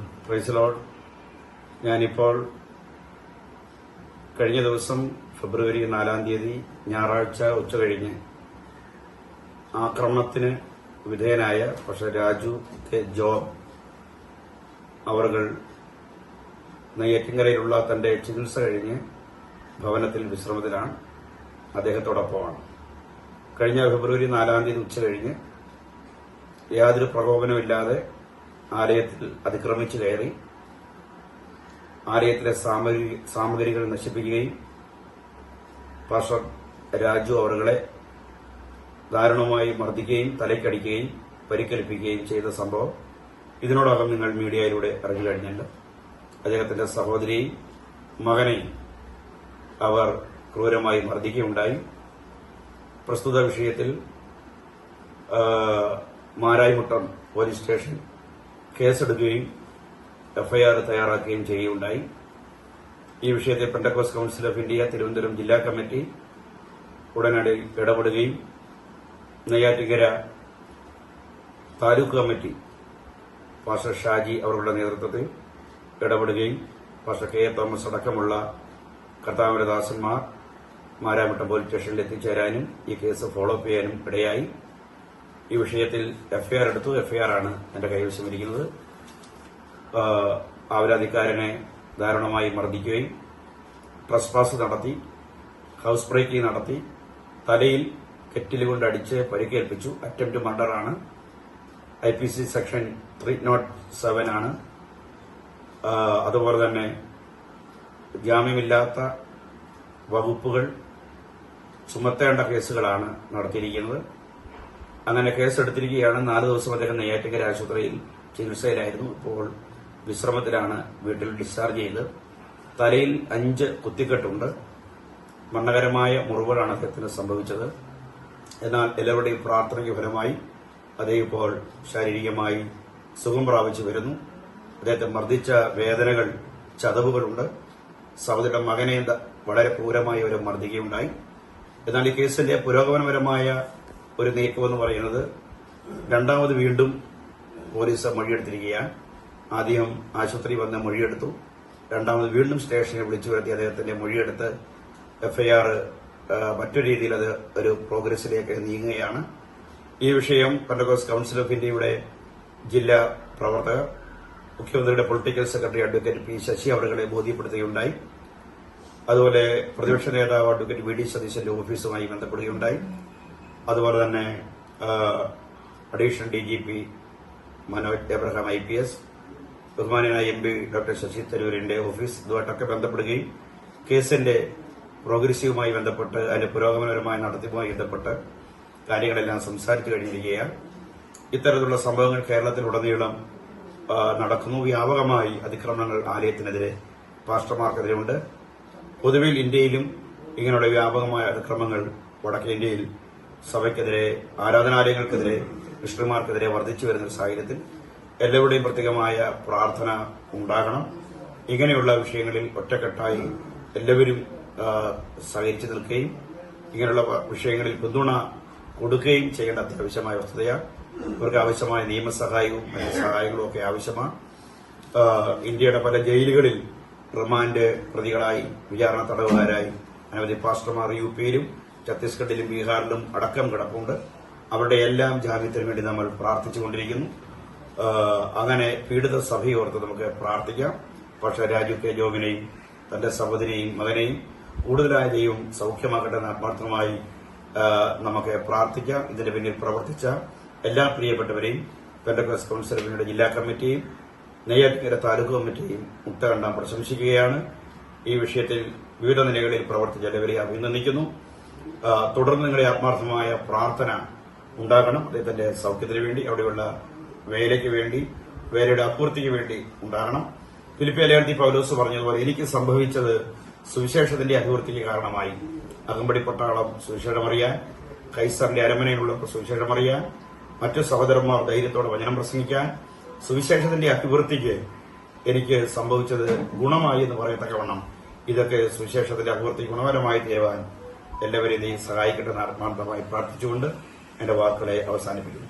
പ്രൈസലോൾ ഞാനിപ്പോൾ കഴിഞ്ഞ ദിവസം ഫെബ്രുവരി നാലാം തീയതി ഞായറാഴ്ച ഉച്ച കഴിഞ്ഞ് ആക്രമണത്തിന് വിധേയനായ പക്ഷെ രാജു കെ ജോബ് അവർകൾ നെയ്യാറ്റിൻകരയിലുള്ള തന്റെ ചികിത്സ കഴിഞ്ഞ് ഭവനത്തിൽ വിശ്രമത്തിലാണ്. അദ്ദേഹത്തോടൊപ്പമാണ്. കഴിഞ്ഞ ഫെബ്രുവരി നാലാം തീയതി ഉച്ച കഴിഞ്ഞ് യാതൊരു പ്രകോപനമില്ലാതെ ആലയത്തിൽ അതിക്രമിച്ചു കയറി ആലയത്തിലെ സാമഗ്രി സാമഗ്രികൾ നശിപ്പിക്കുകയും പാഷർ രാജു അവരുകളെ ദാരുണമായി മർദ്ദിക്കുകയും തലയ്ക്കടിക്കുകയും പരിക്കേൽപ്പിക്കുകയും ചെയ്ത സംഭവം ഇതിനോടകം നിങ്ങൾ മീഡിയയിലൂടെ അറിഞ്ഞു കഴിഞ്ഞല്ലോ. അദ്ദേഹത്തിന്റെ സഹോദരിയും മകനെയും അവർ ക്രൂരമായി മർദ്ദിക്കുകയുണ്ടായി. പ്രസ്തുത വിഷയത്തിൽ മാരായിമുട്ടം പോലീസ് സ്റ്റേഷൻ കേസെടുക്കുകയും എഫ്ഐആർ തയ്യാറാക്കുകയും ചെയ്യുകയുണ്ടായി. ഈ വിഷയത്തെ Pentecost council of India Thiruvananthapuram ജില്ലാ കമ്മിറ്റി ഉടനടി ഇടപെടുകയും നെയ്യാറ്റിക്കര താലൂക്ക് കമ്മിറ്റി പാസ്റ്റർ ഷാജി അവരുടെ നേതൃത്വത്തിൽ ഇടപെടുകയും പാസ്റ്റർ കെ എ തോമസ് അടക്കമുള്ള കർത്താമരദാസന്മാർ മാരാമട്ടം പോലീസ് സ്റ്റേഷനിൽ എത്തിച്ചേരാനും ഈ കേസ് ഫോളോ അപ്പ് ചെയ്യാനും ഇടയായി. ഈ വിഷയത്തിൽ എഫ്ഐആർ എടുത്തു. എഫ്ഐആർ ആണ് എന്റെ കൈവശം ഇരിക്കുന്നത് ആവരാധിക്കാരനെ ദാരുണമായി മർദ്ദിക്കുകയും ട്രസ്പാസ് നടത്തി ഹൌസ് ബ്രേക്കിംഗ് നടത്തി തലയിൽ കെറ്റിൽ കൊണ്ട് അടിച്ച് പരിക്കേൽപ്പിച്ചു. Attempt മർഡറാണ് I P C section three nought seven ആണ്. അതുപോലെ തന്നെ ജാമ്യമില്ലാത്ത വകുപ്പുകൾ ചുമത്തേണ്ട കേസുകളാണ് നടത്തിയിരിക്കുന്നത്. അങ്ങനെ കേസെടുത്തിരിക്കുകയാണ്. നാല് ദിവസം അദ്ദേഹം നെയ്യാറ്റിക്കര ആശുപത്രിയിൽ ചികിത്സയിലായിരുന്നു. ഇപ്പോൾ വിശ്രമത്തിലാണ് വീട്ടിൽ ഡിസ്ചാർജ് ചെയ്ത്. തലയിൽ അഞ്ച് കുത്തിക്കെട്ടുണ്ട്. മരണകരമായ മുറിവുകളാണ് അദ്ദേഹത്തിന് സംഭവിച്ചത്. എന്നാൽ എല്ലാവരുടെയും പ്രാർത്ഥനയ്ക്ക് ഫലമായി അദ്ദേഹം ഇപ്പോൾ ശാരീരികമായി സുഖം പ്രാപിച്ചു വരുന്നു. അദ്ദേഹത്തെ മർദ്ദിച്ച വേദനകൾ ചതവുകളുണ്ട്. സഹോദരിയുടെ മകനെ വളരെ ക്രൂരമായി അവർ മർദ്ദിക്കുകയുണ്ടായി എന്നാൽ ഈ കേസിന്റെ പുരോഗമനപരമായ ഒരു നീക്കമെന്ന് പറയുന്നത് രണ്ടാമത് വീണ്ടും പോലീസ് മൊഴിയെടുത്തിരിക്കുകയാണ്. ആദ്യം ആശുപത്രി വന്ന് മൊഴിയെടുത്തു. രണ്ടാമത് വീണ്ടും സ്റ്റേഷനിൽ വിളിച്ചു വരുത്തി അദ്ദേഹത്തിന്റെ മൊഴിയെടുത്ത് എഫ്ഐആർ മറ്റൊരു രീതിയിൽ അത് ഒരു പ്രോഗ്രസിലേക്ക് നീങ്ങുകയാണ്. ഈ വിഷയം പെൻഡഗോസ് കൌൺസിൽ ഓഫ് ഇന്ത്യയുടെ ജില്ലാ പ്രവർത്തകർ മുഖ്യമന്ത്രിയുടെ political secretary advocate P Sasi അവരുടെ ബോധ്യപ്പെടുത്തുകയുണ്ടായി. അതുപോലെ പ്രതിപക്ഷ നേതാവ് അഡ്വക്കേറ്റ് വി ഡി സതീശന്റെ ഓഫീസുമായി ബന്ധപ്പെടുകയുണ്ടായി. അതുപോലെ തന്നെ additional D G P Manoj Abraham I P S ബഹുമാനായ എം പി ഡോക്ടർ ശശി തരൂരിന്റെ ഓഫീസ് ഇതുമായിട്ടൊക്കെ ബന്ധപ്പെടുകയും കേസിന്റെ പ്രോഗ്രസീവുമായി ബന്ധപ്പെട്ട് അതിന്റെ പുരോഗമനപരമായ നടത്തിപ്പുമായി ബന്ധപ്പെട്ട് കാര്യങ്ങളെല്ലാം സംസാരിച്ചു കഴിഞ്ഞിരിക്കുകയാണ്. ഇത്തരത്തിലുള്ള സംഭവങ്ങൾ കേരളത്തിലുടനീളം നടക്കുന്നു. വ്യാപകമായി അതിക്രമണങ്ങൾ ആലയത്തിനെതിരെ പാസ്റ്റർമാർക്കെതിരെയുണ്ട്. പൊതുവിൽ ഇന്ത്യയിലും ഇങ്ങനെയുള്ള വ്യാപകമായ അതിക്രമങ്ങൾ വടക്കേ ഇന്ത്യയിൽ സഭയ്ക്കെതിരെ ആരാധനാലയങ്ങൾക്കെതിരെ മിഷണറിമാർക്കെതിരെ വർദ്ധിച്ചു വരുന്ന ഒരു സാഹചര്യത്തിൽ എല്ലാവരുടെയും പ്രത്യേകമായ പ്രാർത്ഥന ഉണ്ടാകണം. ഇങ്ങനെയുള്ള വിഷയങ്ങളിൽ ഒറ്റക്കെട്ടായി എല്ലാവരും സഹകരിച്ചു നിൽക്കുകയും ഇങ്ങനെയുള്ള വിഷയങ്ങളിൽ പിന്തുണ കൊടുക്കുകയും ചെയ്യേണ്ട അത്യാവശ്യമായ വസ്തുതയാണ് ഇവർക്ക് ആവശ്യമായ നിയമസഹായവും സഹായങ്ങളും ഒക്കെ ആവശ്യമാണ് ഇന്ത്യയുടെ പല ജയിലുകളിൽ റിമാൻഡ് പ്രതികളായി വിചാരണ തടവുകാരായി അനവധി പാസ്റ്റർമാർ യു പിയിലും ഛത്തീസ്ഗഡിലും ബീഹാറിലും അടക്കം കിടപ്പുണ്ട്. അവരുടെ എല്ലാം ജാമ്യത്തിന് വേണ്ടി നമ്മൾ പ്രാർത്ഥിച്ചുകൊണ്ടിരിക്കുന്നു. കൊണ്ടിരിക്കുന്നു അങ്ങനെ പീഡിത സഭയോർത്ത് നമുക്ക് പ്രാർത്ഥിക്കാം. പക്ഷേ രാജു കെ ജോബിനെയും തന്റെ സഹോദരിയെയും മകനെയും കൂടുതലായ ദൈവം സൌഖ്യമാകട്ടെ ആത്മാർത്ഥമായി നമുക്ക് പ്രാർത്ഥിക്കാം. ഇതിന്റെ പിന്നിൽ പ്രവർത്തിച്ച എല്ലാ പ്രിയപ്പെട്ടവരെയും പെൻഡക്കോസ് കൌൺസിൽ ഓഫ് ജില്ലാ കമ്മിറ്റിയും നെയ്യാറ്റിക്കര താലൂക്ക് കമ്മിറ്റിയും മുക്തകണ്ഠം പ്രശംസിക്കുകയാണ്. ഈ വിഷയത്തിൽ വിവിധ നിലകളിൽ പ്രവർത്തിച്ച എല്ലാവരെയും അഭിനന്ദിക്കുന്നു. തുടർന്ന് നിങ്ങളുടെ ആത്മാർത്ഥമായ പ്രാർത്ഥന ഉണ്ടാകണം. അദ്ദേഹത്തിന്റെ സൗഖ്യത്തിന് വേണ്ടി അവിടെയുള്ള വേലയ്ക്ക് വേണ്ടി വേലയുടെ അപൂർത്തിക്ക് വേണ്ടി ഉണ്ടാകണം. ഫിലിപ്പിയ ലേഖനത്തിൽ പൗലോസ് പറഞ്ഞതുപോലെ എനിക്ക് സംഭവിച്ചത് സുവിശേഷത്തിന്റെ അഭിവൃദ്ധിക്ക് കാരണമായി. അകമ്പടി പട്ടാളം സുവിശേഷമറിയാൻ കൈസറിന്റെ അരമനയിലുള്ള സുവിശേഷമറിയാൻ മറ്റു സഹോദരന്മാർ ധൈര്യത്തോടെ വചനം പ്രസംഗിക്കാൻ സുവിശേഷത്തിന്റെ അഭിവൃദ്ധിക്ക് എനിക്ക് സംഭവിച്ചത് ഗുണമായി എന്ന് പറയത്തക്കവണ്ണം ഇതൊക്കെ സുവിശേഷത്തിന്റെ അഭിവൃദ്ധി ഗുണപരമായി തീരുവാൻ എല്ലാവരെയും നീ സഹായിക്കട്ടെ എന്ന് ആത്മാർത്ഥമായി പ്രാർത്ഥിച്ചുകൊണ്ട് എന്റെ വാക്കുകളെ അവസാനിപ്പിക്കുന്നു.